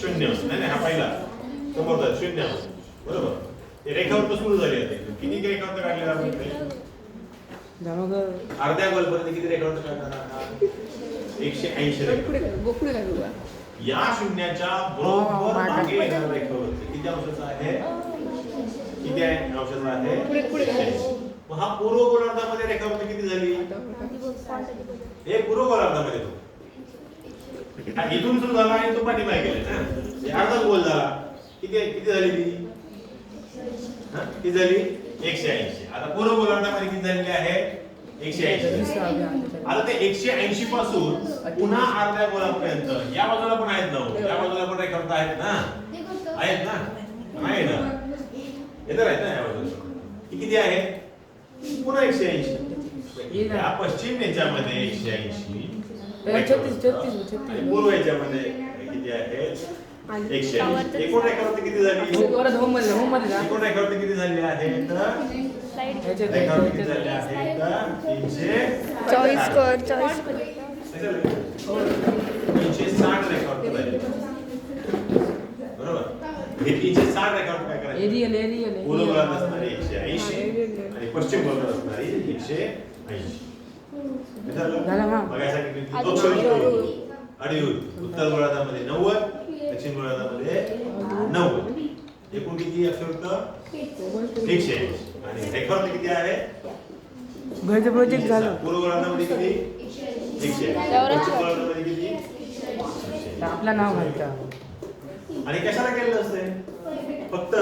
शून्य. नाही नाही, हा पहिला. समोरचा शून्य. बरोबर. ते रेखावृत्त सुरू झाली आता किती रेखावृत्त काढले आपण इथे? अर्ध्या गोलपर्यंत किती काढणार एकशे ऐंशी या शून्याच्या बरोबर मागे येणारं रेखावृत्त किती अंशाचा आहे? किती आहे? अंशाचा आहे? मग हा पूर्व गोलार्धामध्ये रेखावृत्त किती झाली? हे पूर्व गोलार्धामध्ये तो हा इथून सुरू झाला आणि तो पाठीमागे गेला ना अर्धा गोल झाला. किती किती झाली ती? हा? किती झाली? एकशे ऐंशी. आता पूर्व गोलांडामध्ये किती झालेली आहे? एकशे ऐंशी. आता ते एकशे ऐंशी पासून पुन्हा अर्ध्या गोलापर्यंत. या बाजूला पण आहेत ना हो. या बाजूला पण करता आहेत ना. आहेत ना? आहे ना? हे तर आहेत ना या बाजूला. ही किती आहे? पुन्हा एकशे ऐंशी. या पश्चिम याच्यामध्ये एकशे ऐंशी. छत्तीस छत्तीस आणि पूर्व याच्यामध्ये किती आहेत एकशे. एकूण रेखावृत्त किती झाली? परत होममध्ये होममध्ये एकूण रेखावृत्त किती झाली रेखावृत्त किती झाली आहेत तीनशे चॉईस कर चॉईस तीनशे साठ रेखावृत्त झाली बरोबर? हे तीनशे साठ रेखावृत्त काय करायचे? एरियल एरियल पूर्व गोलार्ध असणारी एकशे ऐंशी आणि पश्चिम असणारी एकशे ऐंशी. उत्तर गोलार्धामध्ये नव्वद दक्षिण गोलार्धामध्ये नव्वद. एकूण किती अक्षरवृत्त एकशे ऐंशी. आणि रेखावृत्त किती आहे? घरचं प्रोजेक्ट झालं. पूर्व गोलार्धामध्ये किती? एकशे पश्चिम गोलार्धामध्ये किती? एकशे आपलं नाव घालता. आणि कशाला केलेलं असते? फक्त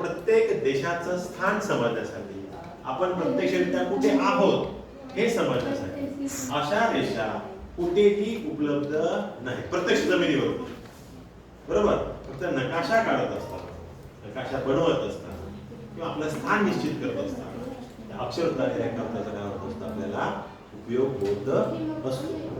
प्रत्येक देशाचं स्थान समजण्यासाठी आपण प्रत्यक्षरित्या कुठे आहोत? हे समजण्यासाठी अशा रेषा कुठेही उपलब्ध नाही. प्रत्यक्ष जमिनीवर. बरोबर? फक्त नकाशा काढत असतात. नकाशा बनवत असताना किंवा आपलं स्थान निश्चित करत असताना अक्षरता अक्षरताने काय होत असतं? आपल्याला उपयोग होत असतो.